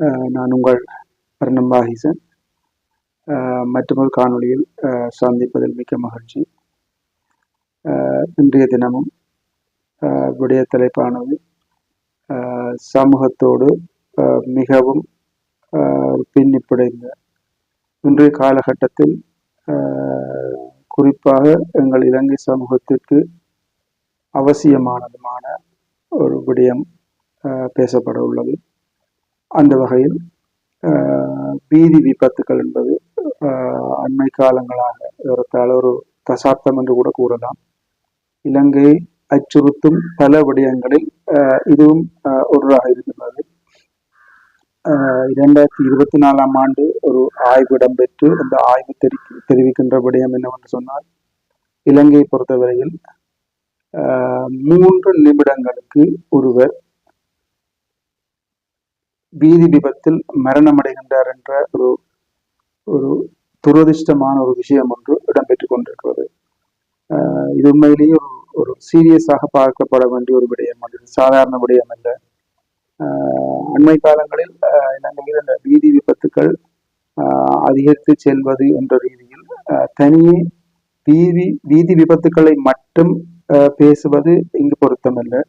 நான் உங்கள் பர்ணம்பாகிசன் மற்றொரு காணொளியில் சந்திப்பதில் மிக்க மகிழ்ச்சி. இன்றைய தினமும் விடைய தலைப்பானது சமூகத்தோடு மிகவும் அஹ் இன்றைய காலகட்டத்தில் குறிப்பாக எங்கள் இலங்கை சமூகத்திற்கு அவசியமானதுமான ஒரு விடயம் பேசப்பட உள்ளது. அந்த வகையில் அஹ் வீதி விபத்துகள் என்பது அண்மை காலங்களாக ஏறத்தாழ ஒரு தசாப்தம் என்று கூட கூறலாம். இலங்கையை அச்சுறுத்தும் பல விடயங்களில் அஹ் இதுவும் அஹ் ஒன்றாக இருக்கின்றது. இரண்டாயிரத்தி இருபத்தி நாலாம் ஆண்டு ஒரு ஆய்வு இடம்பெற்று அந்த ஆய்வு தெரி தெரிவிக்கின்ற விடயம் என்னவென்று சொன்னால் இலங்கையை பொறுத்தவரையில் மூன்று நிமிடங்களுக்கு ஒருவர் வீதி விபத்தில் மரணமடைகின்றார் என்ற ஒரு ஒரு துரதிர்ஷ்டமான ஒரு விஷயம் ஒன்று இடம்பெற்றுக் கொண்டிருக்கிறது. இது உண்மையிலேயே ஒரு ஒரு சீரியஸாக பார்க்கப்பட வேண்டிய ஒரு விடயம் அல்லது சாதாரண விடயம் அல்ல. அண்மை காலங்களில் அஹ் இலங்கையில் அந்த வீதி விபத்துக்கள் அதிகரித்து செல்வது என்ற ரீதியில் தனியே வீதி வீதி விபத்துக்களை மட்டும் பேசுவது இங்கு பொருத்தமில்லை.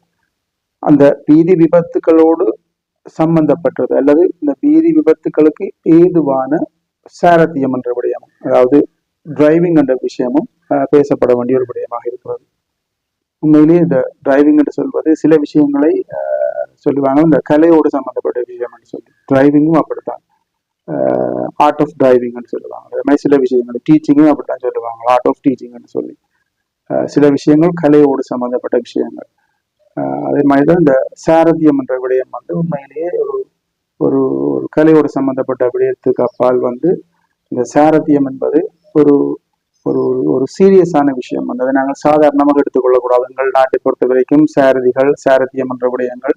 அந்த வீதி விபத்துக்களோடு சம்பந்தப்பட்டது அல்லது இந்த வீதி விபத்துக்களுக்கு ஏதுவான சாரத்தியம் என்ற விடயம் அதாவது டிரைவிங் என்ற விஷயமும் பேசப்பட வேண்டிய ஒரு விடயமாக இருக்கிறது. உண்மையிலேயே இந்த டிரைவிங் என்று சொல்வது சில விஷயங்களை சொல்லுவாங்க. இந்த கலையோடு சம்பந்தப்பட்ட விஷயம் என்று சொல்லி டிரைவிங்கும் அப்படித்தான். ஆர்ட் ஆஃப் டிரைவிங்னு சொல்லுவாங்க. அதே மாதிரி சில விஷயங்கள் டீச்சிங்கும் அப்படித்தான் சொல்லுவாங்க. ஆர்ட் ஆஃப் டீச்சிங்னு சொல்லி. சில விஷயங்கள் கலையோடு சம்பந்தப்பட்ட விஷயங்கள். அதே மாதிரி தான் இந்த சாரதியம் என்ற விடயம் வந்து உண்மையிலேயே ஒரு ஒரு ஒரு கலையோடு சம்பந்தப்பட்ட விடயத்துக்கு அப்பால் வந்து இந்த சாரதியம் என்பது ஒரு ஒரு ஒரு சீரியஸான விஷயம் வந்து அதை நாங்கள் சாதாரணமாக எடுத்துக்கொள்ளக்கூடாது. எங்கள் நாட்டை பொறுத்த வரைக்கும் சாரதிகள் சாரதியம் என்ற விடயங்கள்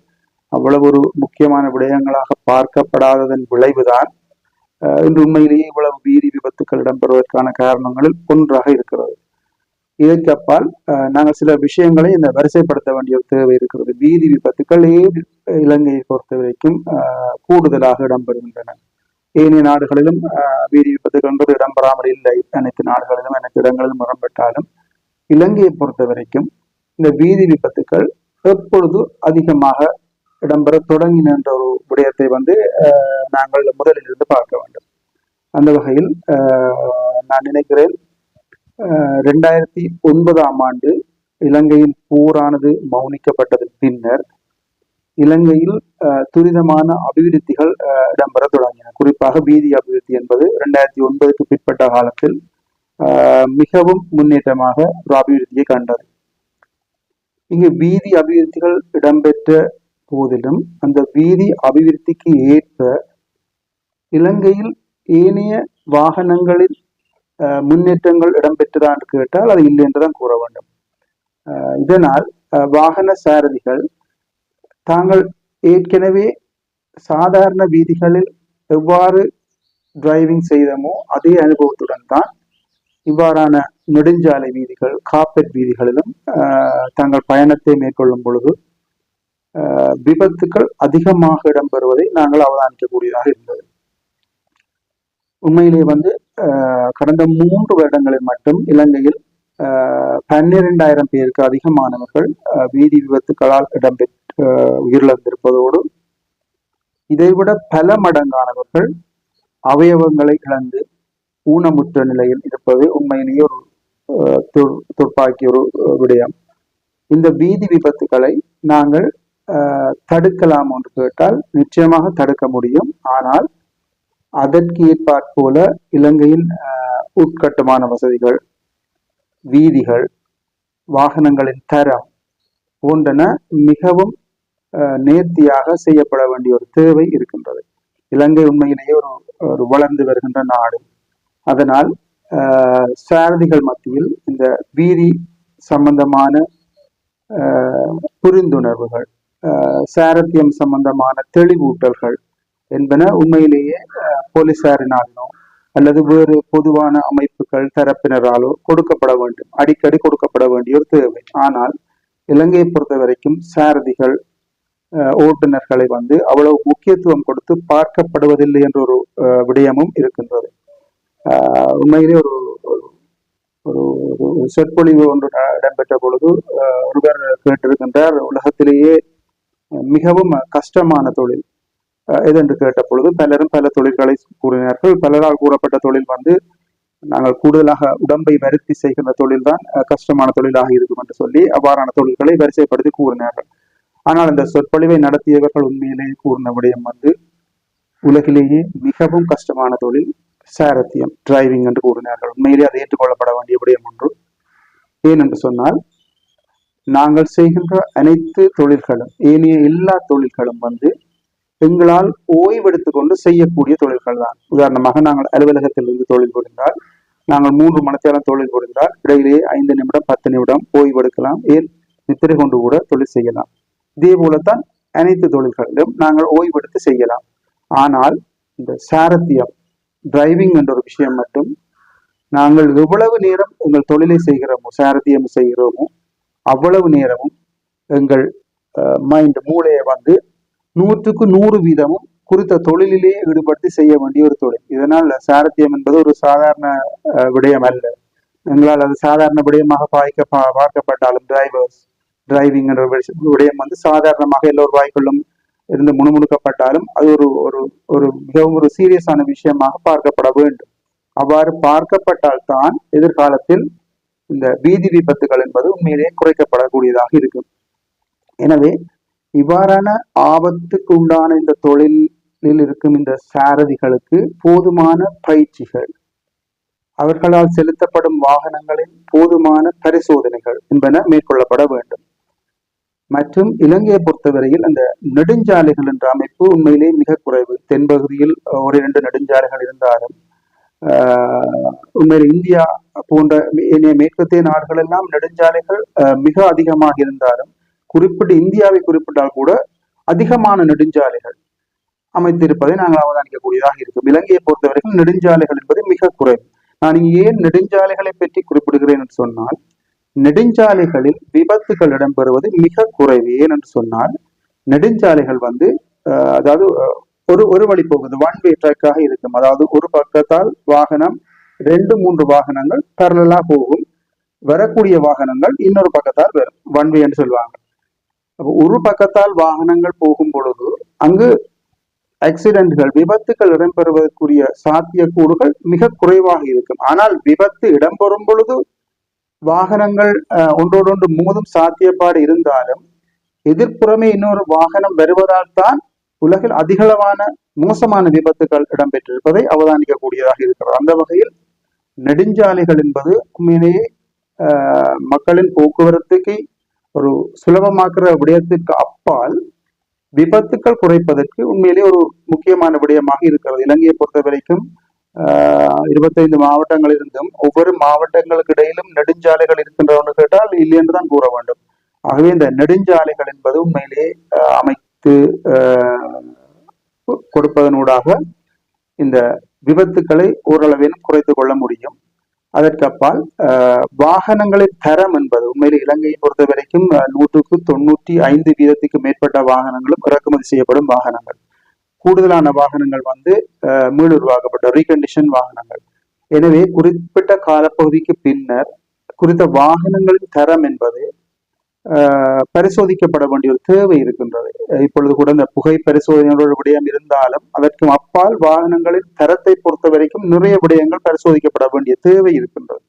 அவ்வளவு ஒரு முக்கியமான விடயங்களாக பார்க்கப்படாததன் விளைவுதான் இன்று உண்மையிலேயே இவ்வளவு வீதி விபத்துக்கள் இடம்பெறுவதற்கான காரணங்களில் ஒன்றாக இருக்கிறது. இதற்கு அப்பால் அஹ், நாங்கள் சில விஷயங்களை இந்த வரிசைப்படுத்த வேண்டிய தேவை இருக்கிறது. வீதி விபத்துக்கள் ஏன் இலங்கையை பொறுத்த வரைக்கும் அஹ், கூடுதலாக இடம்பெறுகின்றன. ஏனைய நாடுகளிலும் வீதி விபத்துகள் என்பது இடம்பெறாமல் இல்லை. அனைத்து நாடுகளிலும் அனைத்து இடங்களிலும் இடம்பெற்றாலும் இலங்கையை பொறுத்த வரைக்கும் இந்த வீதி விபத்துக்கள் எப்பொழுது அதிகமாக இடம்பெற தொடங்கின என்ற ஒரு விடயத்தை வந்து அஹ், நாங்கள் முதலில் இருந்து பார்க்க வேண்டும். அந்த வகையில் நான் நினைக்கிறேன் ரெண்டாயிரத்தி ஒன்பதாம் ஆண்டு இலங்கையில் போரானது மௌனிக்கப்பட்டது. பின்னர் இலங்கையில் துரிதமான அபிவிருத்திகள் அஹ், இடம்பெற தொடங்கின. குறிப்பாக வீதி அபிவிருத்தி என்பது ரெண்டாயிரத்தி ஒன்பதுக்கு பிற்பட்ட காலத்தில் மிகவும் முன்னேற்றமாக ஒரு அபிவிருத்தியை கண்டது. இங்கு வீதி அபிவிருத்திகள் இடம்பெற்ற போதிலும் அந்த வீதி அபிவிருத்திக்கு ஏற்ப இலங்கையில் ஏனைய வாகனங்களில் முன்னேற்றங்கள் இடம்பெற்றதா என்று கேட்டால் அது இல்லை என்றுதான் கூற வேண்டும். இதனால் அஹ், வாகன சாரதிகள் தாங்கள் ஏற்கனவே சாதாரண வீதிகளில் எவ்வாறு டிரைவிங் செய்தமோ அதே அனுபவத்துடன் தான் இவ்வாறான நெடுஞ்சாலை வீதிகள் காப்பெட் வீதிகளிலும் ஆஹ், தங்கள் பயணத்தை மேற்கொள்ளும் பொழுது ஆஹ், விபத்துக்கள் அதிகமாக இடம்பெறுவதை நாங்கள் அவதானிக்கக்கூடியதாக இருந்தது. உண்மையிலே வந்து கடந்த மூன்று வருடங்களில் மட்டும் இலங்கையில் ஆஹ், பன்னிரெண்டாயிரம் பேருக்கு அதிகமானவர்கள் வீதி விபத்துக்களால் இடம்பெற்று உயிரிழந்திருப்பதோடு இதைவிட பல மடங்கானவர்கள் அவயவங்களை இழந்து ஊனமுற்ற நிலையில் இருப்பது உண்மையிலேயே ஒரு ஆஹ், துர்ப்பாக்கிய ஒரு விடயம். இந்த வீதி விபத்துக்களை நாங்கள் தடுக்கலாம் என்று கேட்டால் நிச்சயமாக தடுக்க முடியும். ஆனால் அதற்கு ஏற்பாற்போல போல ஆஹ், உட்கட்டுமான வசதிகள் வீதிகள் வாகனங்களின் தரம் போன்றன மிகவும் நேர்த்தியாக செய்யப்பட வேண்டிய ஒரு தேவை இருக்கின்றது. இலங்கை உண்மையிலேயே ஒரு ஒரு வளர்ந்து வருகின்ற நாடு. அதனால் ஆஹ், சாரதிகள் மத்தியில் இந்த வீதி சம்பந்தமான புரிந்துணர்வுகள் ஆஹ், சாரத்தியம் சம்பந்தமான தெளிவூட்டல்கள் என்பன உண்மையிலேயே போலீசாரினாலோ அல்லது வேறு பொதுவான அமைப்புகள் தரப்பினராலோ கொடுக்கப்பட வேண்டும். அடிக்கடி கொடுக்கப்பட வேண்டிய ஒரு தேவை. ஆனால் இலங்கையை பொறுத்த வரைக்கும் சாரதிகள் அஹ், ஓட்டுநர்களை வந்து அவ்வளவு முக்கியத்துவம் கொடுத்து பார்க்கப்படுவதில்லை என்ற ஒரு விடயமும் இருக்கின்றது. உண்மையிலே ஒரு ஒரு- ஒரு சொற்பொழிவு ஒன்று இடம்பெற்ற பொழுது அஹ், ஒருவர் கேட்டிருக்கின்றார் உலகத்திலேயே மிகவும் கஷ்டமான தொழில். அஹ், கேட்ட பொழுது பலரும் பல தொழில்களை கூறினார்கள். பலரால் கூறப்பட்ட தொழில் வந்து நாங்கள் கூடுதலாக உடம்பை வருத்தி செய்கின்ற தொழில்தான் தான் கஷ்டமான தொழிலாக இருக்கும் என்று சொல்லி அவ்வாறான தொழில்களை வரிசைப்படுத்தி கூறினார்கள். ஆனால் இந்த சொற்பொழிவை நடத்தியவர்கள் உண்மையிலேயே கூறின விடயம் வந்து உலகிலேயே மிகவும் கஷ்டமான தொழில் சாரத்தியம் டிரைவிங் என்று கூறினார்கள். உண்மையிலேயே அது ஏற்றுக்கொள்ளப்பட வேண்டிய விடயம் ஒன்று. ஏன் என்று சொன்னால் நாங்கள் செய்கின்ற அனைத்து தொழில்களும் ஏனைய எல்லா தொழில்களும் வந்து எங்களால் ஓய்வெடுத்து கொண்டு செய்யக்கூடிய தொழில்கள் தான் உதாரணமாக நாங்கள் அலுவலகத்தில் இருந்து தொழில் புரிந்தால் நாங்கள் மூன்று மணித்தேரம் தொழில் புரிந்தால் இடையிலேயே ஐந்து நிமிடம் பத்து நிமிடம் ஓய்வெடுக்கலாம். ஏன்? நித்திரை கொண்டு கூட தொழில் செய்யலாம். இதே போலத்தான் அனைத்து தொழில்களிலும் நாங்கள் ஓய்வெடுத்து செய்யலாம். ஆனால் இந்த சாரத்தியம் டிரைவிங் என்ற ஒரு விஷயம் மட்டும் நாங்கள் எவ்வளவு நேரம் எங்கள் தொழிலை செய்கிறோமோ சாரத்தியம் செய்கிறோமோ அவ்வளவு நேரமும் எங்கள் மைண்ட் மூளையை வந்து நூற்றுக்கு நூறு வீதமும் குறித்த தொழிலிலேயே ஈடுபடுத்தி செய்ய வேண்டிய ஒரு தொழில். இதனால் சாரத்தியம் என்பது ஒரு சாதாரண விடயம் அல்ல. எங்களால் அது சாதாரண விடயமாக பாய்க்க பார்க்கப்பட்டாலும் டிரைவர்ஸ் டிரைவிங் என்ற விடயம் வந்து சாதாரணமாக எல்லோர் வாய்க்குள்ளும் இருந்து முணுமுணுக்கப்பட்டாலும் அது ஒரு ஒரு ஒரு மிகவும் ஒரு சீரியஸான விஷயமாக பார்க்கப்பட வேண்டும். அவ்வாறு பார்க்கப்பட்டால் தான் எதிர்காலத்தில் இந்த வீதி விபத்துகள் என்பது உண்மையிலேயே குறைக்கப்படக்கூடியதாக இருக்கும். எனவே இவ்வாறான ஆபத்துக்கு உண்டான இந்த தொழிலில் இருக்கும் இந்த சாரதிகளுக்கு போதுமான பயிற்சிகள். அவர்களால் செலுத்தப்படும் வாகனங்களின் போதுமான பரிசோதனைகள் என்பன மேற்கொள்ளப்பட வேண்டும். மற்றும் இலங்கையை பொறுத்தவரையில் அந்த நெடுஞ்சாலைகள் என்ற அமைப்பு உண்மையிலே மிக குறைவு. தென்பகுதியில் ஒரு இரண்டு நெடுஞ்சாலைகள் இருந்தாலும் உண்மையில் இந்தியா போன்ற மேற்கத்திய நாடுகள் எல்லாம் நெடுஞ்சாலைகள் மிக அதிகமாக இருந்தாலும் குறிப்பிட்டு இந்தியாவை குறிப்பிட்டால் கூட அதிகமான நெடுஞ்சாலைகள் அமைத்திருப்பதை நாங்கள் அவதானிக்கக்கூடியதாக இருக்கும். இலங்கையை பொறுத்தவரைக்கும் நெடுஞ்சாலைகள் என்பது மிக குறைவு. நான் ஏன் நெடுஞ்சாலைகளை பற்றி குறிப்பிடுகிறேன் என்று சொன்னால் நெடுஞ்சாலைகளில் விபத்துகள் இடம்பெறுவது மிக குறைவு. ஏன் என்று சொன்னால் நெடுஞ்சாலைகள் வந்து அஹ், அதாவது ஒரு ஒரு வழி போகுது. ஒன் வே ட்ராக்காக இருக்கும். அதாவது ஒரு பக்கத்தால் வாகனம் ரெண்டு மூன்று வாகனங்கள் பரலலா போகும். வரக்கூடிய வாகனங்கள் இன்னொரு பக்கத்தால் வரும். ஒன் வே என்று சொல்லுவாங்க. அப்போ ஒரு பக்கத்தால் வாகனங்கள் போகும் பொழுது அங்கு ஆக்சிடென்ட்கள் விபத்துகள் இடம்பெறுவதற்குரிய சாத்தியக்கூறுகள் மிக குறைவாக இருக்கும் ஆனால் விபத்து இடம்பெறும் பொழுது வாகனங்கள் அஹ், ஒன்றோடொன்று மோதும் சாத்தியப்பாடு இருந்தாலும் எதிர்ப்புறமே இன்னொரு வாகனம் வருவதால் தான் உலகில் அதிகளவான மோசமான விபத்துகள் இடம்பெற்றிருப்பதை அவதானிக்கக்கூடியதாக இருக்கிறது அந்த வகையில் நெடுஞ்சாலைகள் என்பது உண்மையிலேயே மக்களின் போக்குவரத்துக்கு ஒரு சுலபமாக்குற விடயத்திற்கு அப்பால் விபத்துக்கள் குறைப்பதற்கு உண்மையிலே ஒரு முக்கியமான விடயமாக இருக்கிறது. இலங்கையை பொறுத்த வரைக்கும் ஆஹ், இருபத்தைந்து மாவட்டங்களிலிருந்தும் ஒவ்வொரு மாவட்டங்களுக்கு இடையிலும் நெடுஞ்சாலைகள் இருக்கின்றன கேட்டால் இல்லை என்று தான் கூற வேண்டும். ஆகவே இந்த நெடுஞ்சாலைகள் என்பது உண்மையிலே அமைத்து கொ- கொடுப்பதனூடாக இந்த விபத்துக்களை ஓரளவிலும் குறைத்து கொள்ள முடியும். அதற்கப்பால் வாகனங்களின் தரம் என்பது உண்மையில் இலங்கையை பொறுத்த வரைக்கும் நூற்றுக்கு தொண்ணூற்றி ஐந்து வீதத்துக்கு மேற்பட்ட வாகனங்களும் இறக்குமதி செய்யப்படும் வாகனங்கள். கூடுதலான வாகனங்கள் வந்து ஆஹ், மீளுருவாக்கப்பட்ட ரீகண்டிஷன் வாகனங்கள். எனவே குறிப்பிட்ட காலப்பகுதிக்கு பின்னர் குறித்த வாகனங்களின் தரம் என்பது பரிசோதிக்கப்பட வேண்டிய ஒரு தேவை இருக்கின்றது. இப்பொழுது கூட இந்த புகை பரிசோதனைகளோட விடயம் இருந்தாலும் அதற்கும் அப்பால் வாகனங்களின் தரத்தை பொறுத்த வரைக்கும் நிறைய விடயங்கள் பரிசோதிக்கப்பட வேண்டிய தேவை இருக்கின்றது.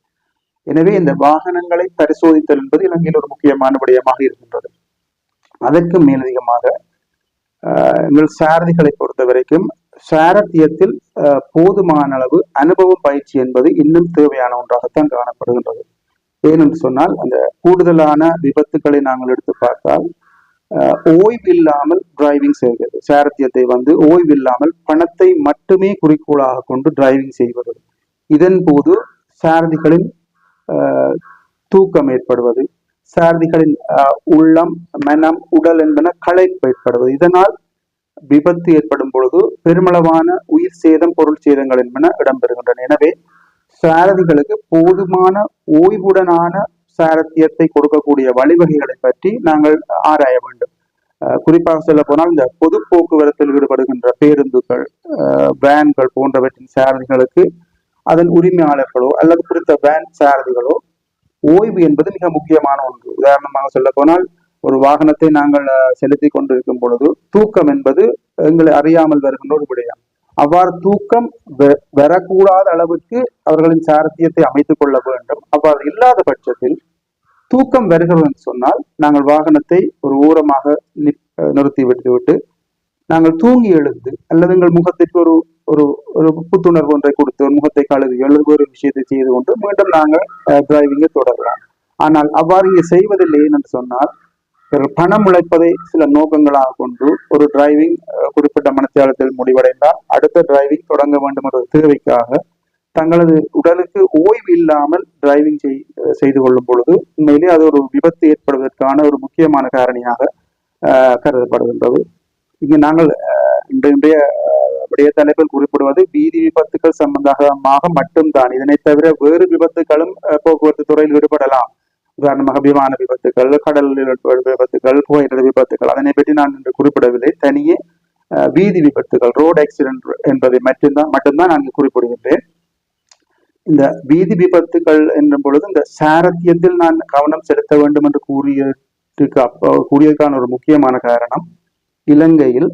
எனவே இந்த வாகனங்களை பரிசோதித்தல் என்பது இலங்கையில் ஒரு முக்கியமான விடயமாக இருக்கின்றது. அதற்கு மேலதிகமாக ஆஹ், எங்கள் சாரதிகளை பொறுத்த வரைக்கும் சாரத்தியத்தில் போதுமான அளவு அனுபவ பயிற்சி என்பது இன்னும் தேவையான ஒன்றாகத்தான் காணப்படுகின்றது. ஏனென்று சொன்னால் அந்த கூடுதலான விபத்துக்களை நாங்கள் எடுத்து பார்த்தால் ஆஹ், ஓய்வில்லாமல் டிரைவிங் செய்கிறது சாரத்தியத்தை வந்து ஓய்வில்லாமல் பணத்தை மட்டுமே குறிக்கோளாக கொண்டு டிரைவிங் செய்வது. இதன் போது சாரதிகளின் ஆஹ், தூக்கம் ஏற்படுவது சாரதிகளின் ஆஹ், உள்ளம் மனம் உடல் என்பன களைப்பு ஏற்படுவது. இதனால் விபத்து ஏற்படும் பொழுது பெருமளவான உயிர் சேதம் பொருள் சேதங்கள் என்பன இடம்பெறுகின்றன. எனவே சாரதிகளுக்கு போதுமான ஓய்வுடனான சாரத்தியத்தை கொடுக்கக்கூடிய வழிவகைகளை பற்றி நாங்கள் ஆராய வேண்டும். குறிப்பாக சொல்ல போனால் இந்த பொது போக்குவரத்தில் ஈடுபடுகின்ற பேருந்துகள் வேன்கள் போன்றவற்றின் சாரதிகளுக்கு அதன் உரிமையாளர்களோ அல்லது குறித்த வேன் சாரதிகளோ ஓய்வு என்பது மிக முக்கியமான ஒன்று. உதாரணமாக சொல்ல போனால் ஒரு வாகனத்தை நாங்கள் செலுத்தி கொண்டிருக்கும் பொழுது தூக்கம் என்பது எங்களை அறியாமல் வருகின்ற ஒரு விடயம். அவ்வாறு தூக்கம் வெ- வரக்கூடாத அளவுக்கு அவர்களின் சாரத்தியத்தை அமைத்துக் கொள்ள வேண்டும். அவ்வாறு இல்லாத பட்சத்தில் தூக்கம் வருகிறோம் என்று சொன்னால் நாங்கள் வாகனத்தை ஒரு ஓரமாக நிப்- அஹ் நிறுத்தி விட்டுவிட்டு நாங்கள் தூங்கி எழுந்து அல்லது எங்கள் முகத்திற்கு ஒரு ஒரு ஒரு புத்துணர்வு ஒன்றை கொடுத்து ஒரு முகத்தை கழுவி எழுது ஒரு விஷயத்தை செய்து கொண்டு மீண்டும் நாங்கள் டிரைவிங்கை தொடரலாம். ஆனால் அவ்வாறு இங்கே செய்வதில்லை என்று சொன்னால் பணம் உழைப்பதை சில நோக்கங்களாக கொண்டு ஒரு டிரைவிங் குறிப்பிட்ட மனத்தியாளத்தில் முடிவடைந்தால் அடுத்த டிரைவிங் தொடங்க வேண்டும் என்ற தேவைக்காக தங்களது உடலுக்கு ஓய்வு இல்லாமல் டிரைவிங் செய் செய்து கொள்ளும் பொழுது உண்மையிலே அது ஒரு விபத்து ஏற்படுவதற்கான ஒரு முக்கியமான காரணியாக கருதப்படுகின்றது. இங்கு நாங்கள் அஹ், இன்றைய அஹ், விடய தலைப்பில் குறிப்பிடுவது வீதி விபத்துக்கள் சம்பந்தமாக மட்டும்தான். இதனை தவிர வேறு விபத்துகளும் போக்குவரத்து துறையில் ஈடுபடலாம் உதாரணமாக விமான விபத்துகள் கடலில் விபத்துகள் புகையிட விபத்துகள் அதனை பற்றி நான் இன்று குறிப்பிடவில்லை. தனியே வீதி விபத்துகள் ரோடு ஆக்சிடென்ட் என்பதை மட்டும்தான் மட்டும்தான் நான் குறிப்பிடுகின்றேன். இந்த வீதி விபத்துகள் என்னும் பொழுது இந்த சாரத்தியத்தில் நான் கவனம் செலுத்த வேண்டும் என்று கூறியதுக்கு அப்போ கூறியதுக்கான ஒரு முக்கியமான காரணம் இலங்கையில்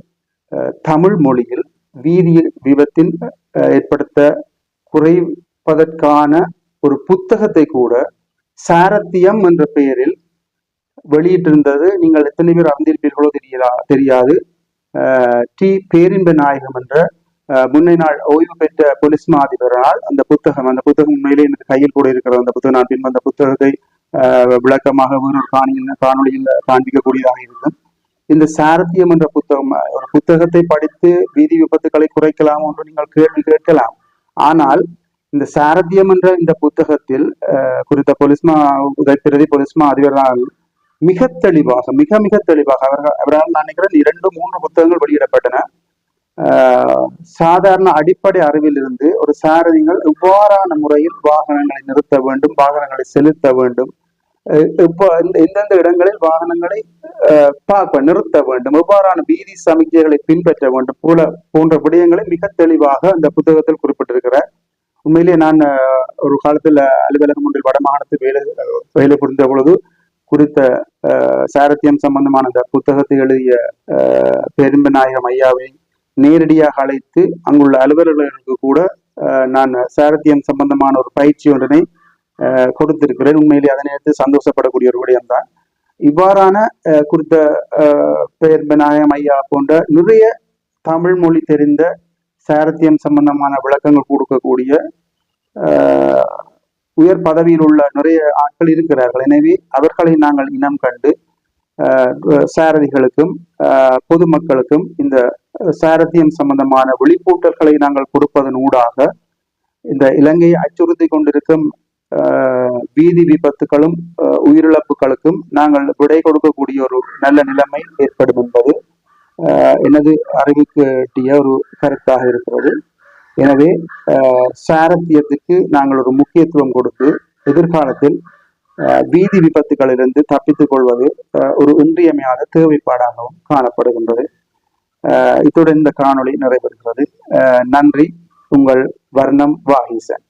தமிழ் மொழியில் வீதி விபத்தின் ஏற்படுத்த குறைப்பதற்கான ஒரு புத்தகத்தை கூட சாரத்தியம் என்ற பெயரில் வெளியிட்டிருந்தது. நீங்கள் எத்தனை பேர் அறிந்திருப்பீர்களோ தெரியலா தெரியாது. டி. பேரின்ப நாயகம் என்ற அஹ், முன்னை நாள் ஓய்வு பெற்ற போலீஸ் மாதிபரால் அந்த புத்தகம் அந்த புத்தகம் உண்மையிலே எனக்கு கையில் கூட இருக்கிற அந்த புத்தகம் நான் பின்பு அந்த புத்தகத்தை விளக்கமாக வேறொரு காணியில் காணொலியில் காண்பிக்கக்கூடியதாக இருக்கும் இந்த சாரத்தியம் என்ற புத்தகம் ஒரு புத்தகத்தை படித்து வீதி விபத்துக்களை குறைக்கலாம் என்று நீங்கள் கேள்வி கேட்கலாம். ஆனால் இந்த சாரத்தியம் என்ற இந்த புத்தகத்தில் குறித்த பொலிஸ்மா உதவி பொலிஸ்மா அதிபரால் மிக தெளிவாக மிக மிக தெளிவாக அவர்கள் அவரால் நான் நினைக்கிறேன் இரண்டு மூன்று புத்தகங்கள் வெளியிடப்பட்டன. சாதாரண அடிப்படை அறிவிலிருந்து ஒரு சாரதிகள் எவ்வாறான முறையில் வாகனங்களை நிறுத்த வேண்டும் வாகனங்களை செலுத்த வேண்டும் இப்போ இந்த- எந்தெந்த இடங்களில் வாகனங்களை பார்க்க நிறுத்த வேண்டும் எவ்வாறான வீதி சமிக்கைகளை பின்பற்ற வேண்டும் போல போன்ற விடயங்களை மிக தெளிவாக அந்த புத்தகத்தில் குறிப்பிட்டிருக்கிறார். உண்மையிலே நான் ஒரு காலத்தில் அலுவலகம் ஒன்றில் வடமாகாணத்தில் வேலை வேலை புரிந்த பொழுது குறித்த ஆஹ், சாரத்தியம் சம்பந்தமான அந்த புத்தகத்தை எழுதிய ஆஹ், பெரும்பு நாயகம் ஐயாவை நேரடியாக அழைத்து அங்குள்ள அலுவலர்களுக்கு கூட நான் சாரத்தியம் சம்பந்தமான ஒரு பயிற்சி ஒன்றினை கொடுத்திருக்கிறேன். உண்மையிலே அதனை எடுத்து சந்தோஷப்படக்கூடிய ஒரு விடயம்தான் இவ்வாறான குறித்த ஆஹ், பெயர்பு நாயகம் ஐயா போன்ற நிறைய தமிழ் மொழி தெரிந்த சாரத்தியம் சம்பந்தமான விளக்கங்கள் கொடுக்கக்கூடிய உயர் பதவியில் உள்ள நிறைய ஆட்கள் இருக்கிறார்கள். எனவே அவர்களை நாங்கள் இனம் கண்டு சாரதிகளுக்கும் பொதுமக்களுக்கும் இந்த சாரத்தியம் சம்பந்தமான விழிப்பூட்டல்களை நாங்கள் கொடுப்பதன் ஊடாக இந்த இலங்கையை அச்சுறுத்தி கொண்டிருக்கும் வீதி விபத்துகளும் உயிரிழப்புகளுக்கும் நாங்கள் விடை கொடுக்கக்கூடிய ஒரு நல்ல நிலைமை ஏற்படும் என்பது எனது அறிவுக்குட்டிய ஒரு கருத்தாக இருக்கிறது. எனவே சாரத்தியத்துக்கு நாங்கள் ஒரு முக்கியத்துவம் கொடுத்து எதிர்காலத்தில் வீதி விபத்துகளிலிருந்து தப்பித்துக் கொள்வது ஒரு இன்றியமையாத தேவைப்பாடாகவும் காணப்படுகின்றது. இத்துடன் இந்த காணொளி நிறைவேறுகிறது நன்றி. உங்கள் வர்ணம் வாகீசன்.